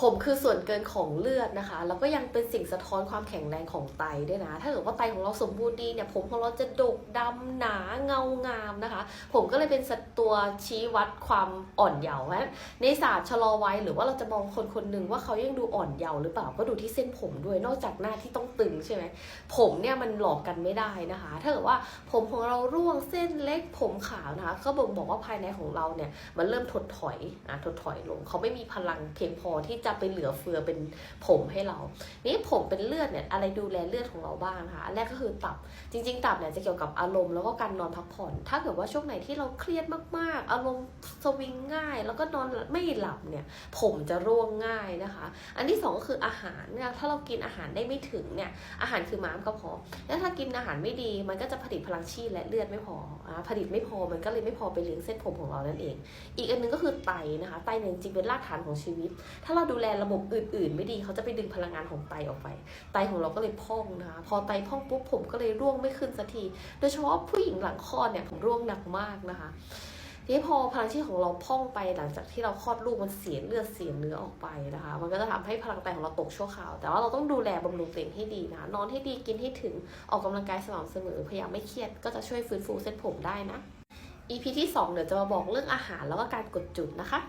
ผมคือส่วนเกินของเลือดนะคะ แล้วก็ยังเป็นสิ่งสะท้อนความแข็งแรงของไตด้วยนะ ถ้าเกิดว่าไตของเราสมบูรณ์ดีเนี่ยผมของเราจะดกดำหนาเงางามนะคะ ผมก็เลยเป็นสตัวชี้วัดความอ่อนเยาว์นะในศาสตร์ชะลอวัยหรือว่าเราจะมองคนคนหนึ่งว่าเขายังดูอ่อนเยาว์หรือเปล่าก็ดูที่เส้นผมด้วยนอกจากหน้าที่ต้องตึงใช่ไหมผมเนี่ยมันหลอกกันไม่ได้นะคะ ถ้าเกิดว่าผมของเราร่วงเส้นเล็กผมขาวนะคะก็บ่งบอกว่าภายในของเราเนี่ยมันเริ่มถดถอยอะถดถอยลงเขาไม่มีพลังเพียงพอที่จะะไปเหลือเฟือเป็นผมให้เรา นี่ผมเป็นเลือดเนี่ยอะไรดูแลเลือดของเราบ้างคะอันแรกก็คือตับ จริง ๆ ตับเนี่ยจะเกี่ยวกับอารมณ์แล้วก็การนอนพักผ่อน ถ้าเกิดว่าช่วงไหนที่เราเครียดมากๆ อารมณ์สวิงง่าย แล้วก็นอนไม่หลับเนี่ยผมจะร่วงง่ายนะคะ อันที่สองก็คืออาหารเนี่ยถ้าเรากินอาหารได้ไม่ถึงเนี่ยอาหารคือม้ามกระเพาะแล้วถ้ากินอาหารไม่ดี มันก็จะผลิตพลังชีพและเลือดไม่พออผลิตไม่พอมันก็เลยไม่พอไปเลี้ยงเส้นผมของเรานั่นเอง อีกอันหนึงก็คือไตนะคะไตเนี่ยจริงเป็นรากฐานของชีวิต ถ้าเราดูแลระบบอื่น ๆ ไม่ดีเขาจะไปดึงพลังงานของไตออกไป ไตของเราก็เลยพองนะคะพอไตพองปุ๊บผมก็เลยร่วงไม่ขึ้นสักที โดยเฉพาะผู้หญิงหลังคลอดเนี่ยผมร่วงหนักมากนะคะทีนี้พอพลังชีพของเราพองไปหลังจากที่เราคลอดลูกมันเสียเลือดเสียเนื้อออกไปนะคะ มันก็จะทำให้พลังไตของเราตกชั่วคราว แต่ว่าเราต้องดูแลบำรุงตัวเองให้ดีนะ นอนให้ดีกินให้ถึงออกกำลังกายสม่ำเสมอพยายามไม่เครียดก็จะช่วยฟื้นฟูเส้นผมได้นะ EP ที่ 2 เดี๋ยวจะมาบอกเรื่องอาหารแล้วก็การกดจุดนะคะ